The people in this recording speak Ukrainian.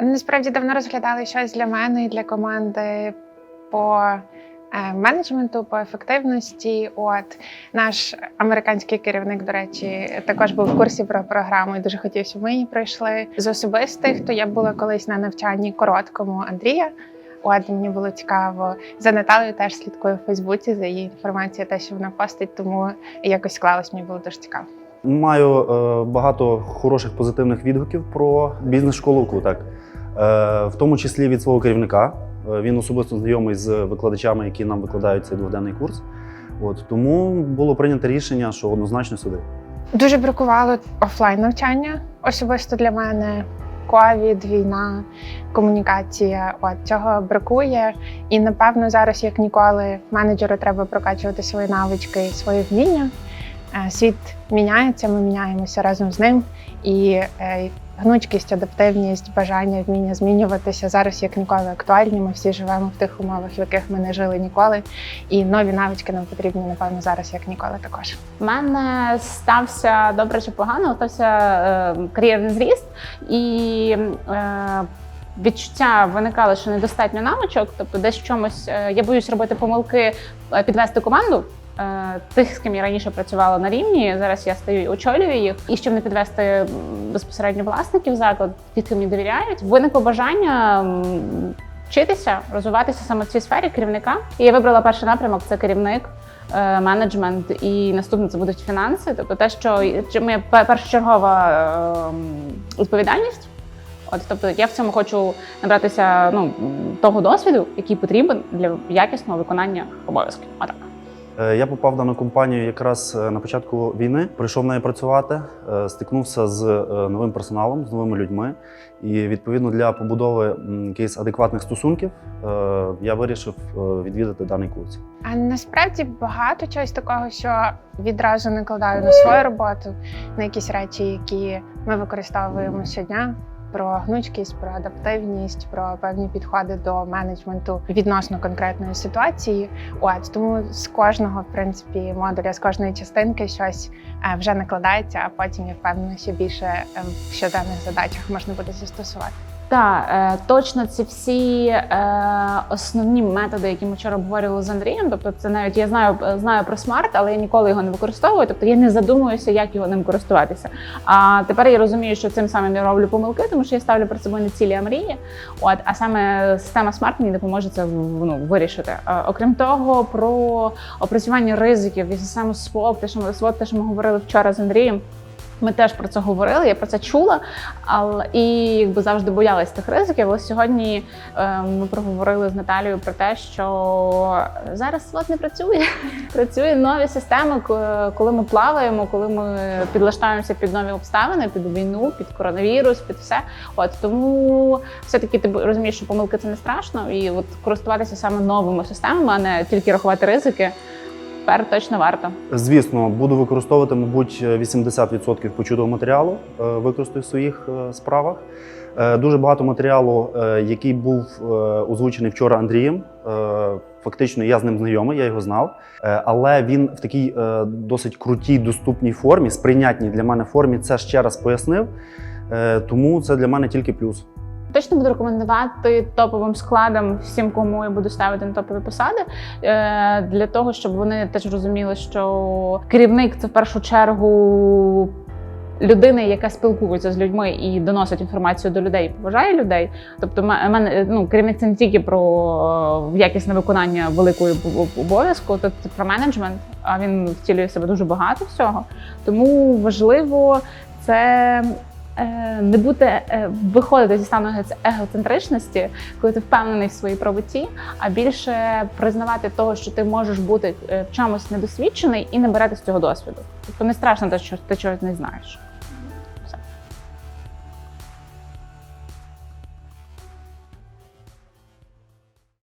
Насправді давно розглядали щось для мене і для команди по е, менеджменту, по ефективності. От наш американський керівник, до речі, також був в курсі про програму і дуже хотів, щоб ми її пройшли. З особистих, то я була колись на навчанні короткому Андрія. От мені було цікаво. За Наталею теж слідкую в Фейсбуці за її інформацією, те, що вона постить, тому якось склалось, мені було дуже цікаво. Маю е, багато хороших позитивних відгуків про бізнес-школу КУ, так. Е, в тому числі від свого керівника. Е, Він особисто знайомий з викладачами, які нам викладають цей двохденний курс. От, тому було прийнято рішення, що однозначно сюди. Дуже бракувало офлайн навчання особисто для мене. Ковід, війна, комунікація. От цього бракує. І напевно зараз, як ніколи, менеджеру треба прокачувати свої навички свої вміння. Світ міняється, ми міняємося разом з ним. І е, гнучкість, адаптивність, бажання, вміння змінюватися зараз як ніколи актуальні. Ми всі живемо в тих умовах, в яких ми не жили ніколи. І нові навички нам потрібні, напевно, зараз як ніколи також. У мене стався добре чи погано, стався е, кар'єрний зріст і. Е, Відчуття виникало, що недостатньо навичок, тобто десь в чомусь е, я боюсь робити помилки, е, підвести команду тих, з ким я раніше працювала на рівні. Зараз я стою і очолюю їх. І щоб не підвести безпосередньо власників заклад, ті, хто мені довіряють, виникло бажання вчитися, розвиватися саме в цій сфері керівника. І я вибрала перший напрямок це керівник. е, Менеджмент і наступне це будуть фінанси, тобто те, що моя першочергова е, відповідальність. От, тобто я в цьому хочу набратися ну, того досвіду, який потрібен для якісного виконання обов'язків. Отак. Е, Я попав в дану компанію якраз е, на початку війни. Прийшов в неї працювати, е, стикнувся з новим персоналом, з новими людьми. І відповідно для побудови якихось адекватних стосунків я вирішив відвідати даний курс. А насправді багато чогось такого, що відразу накладаю на свою роботу, на якісь речі, які ми використовуємо щодня. Про гнучкість, про адаптивність, про певні підходи до менеджменту відносно конкретної ситуації. От тому з кожного, в принципі, модуля, з кожної частинки щось е, вже накладається, а потім я впевнена, що більше е, в щоденних задачах можна буде застосувати. Так, е, точно ці всі е, основні методи, які ми вчора обговорювали з Андрієм. Тобто, це навіть я знаю, знаю про смарт, але я ніколи його не використовую. Тобто я не задумуюся, як його ним користуватися. А тепер я розумію, що цим самим я роблю помилки, тому що я ставлю перед собою не цілі, а мрії. От, а саме система смарт мені допоможе це ну, вирішити. Е, окрім того, про опрацювання ризиків і систему СВОП, те, що ми те, що ми говорили вчора з Андрієм. Ми теж про це говорили, я про це чула, але і якби завжди боялась тих ризиків. Але сьогодні е, ми проговорили з Наталією про те, що зараз слот не працює. Працює нові системи, коли ми плаваємо, коли ми підлаштовуємося під нові обставини, під війну, під коронавірус, під все. От тому все-таки ти розумієш, що помилки це не страшно, і от користуватися саме новими системами, а не тільки рахувати ризики. Тепер точно варто. Звісно, буду використовувати, мабуть, 80% почутого матеріалу, е, використаю в своїх е, справах. Е, Дуже багато матеріалу, який був озвучений вчора Андрієм. Фактично, я з ним знайомий, я його знав. Але він в такій досить крутій, доступній формі, сприйнятній для мене формі, це ще раз пояснив. Тому це для мене тільки плюс. Точно буду рекомендувати топовим складам всім, кому я буду ставити на топові посади, е, для того, щоб вони теж розуміли, що керівник це в першу чергу. Людина, яка спілкується з людьми і доносить інформацію до людей, поважає людей. Тобто, мене ну керівник це не тільки про е, якісне виконання великої обов'язку, це про менеджмент. А він втілює в себе дуже багато всього. Тому важливо це е, не бути е, виходити зі стану егоцентричності, коли ти впевнений в своїй правоті, а більше признавати того, що ти можеш бути е, в чомусь недосвідчений і не брати з цього досвіду. Тобто не страшно те, що ти чогось не знаєш.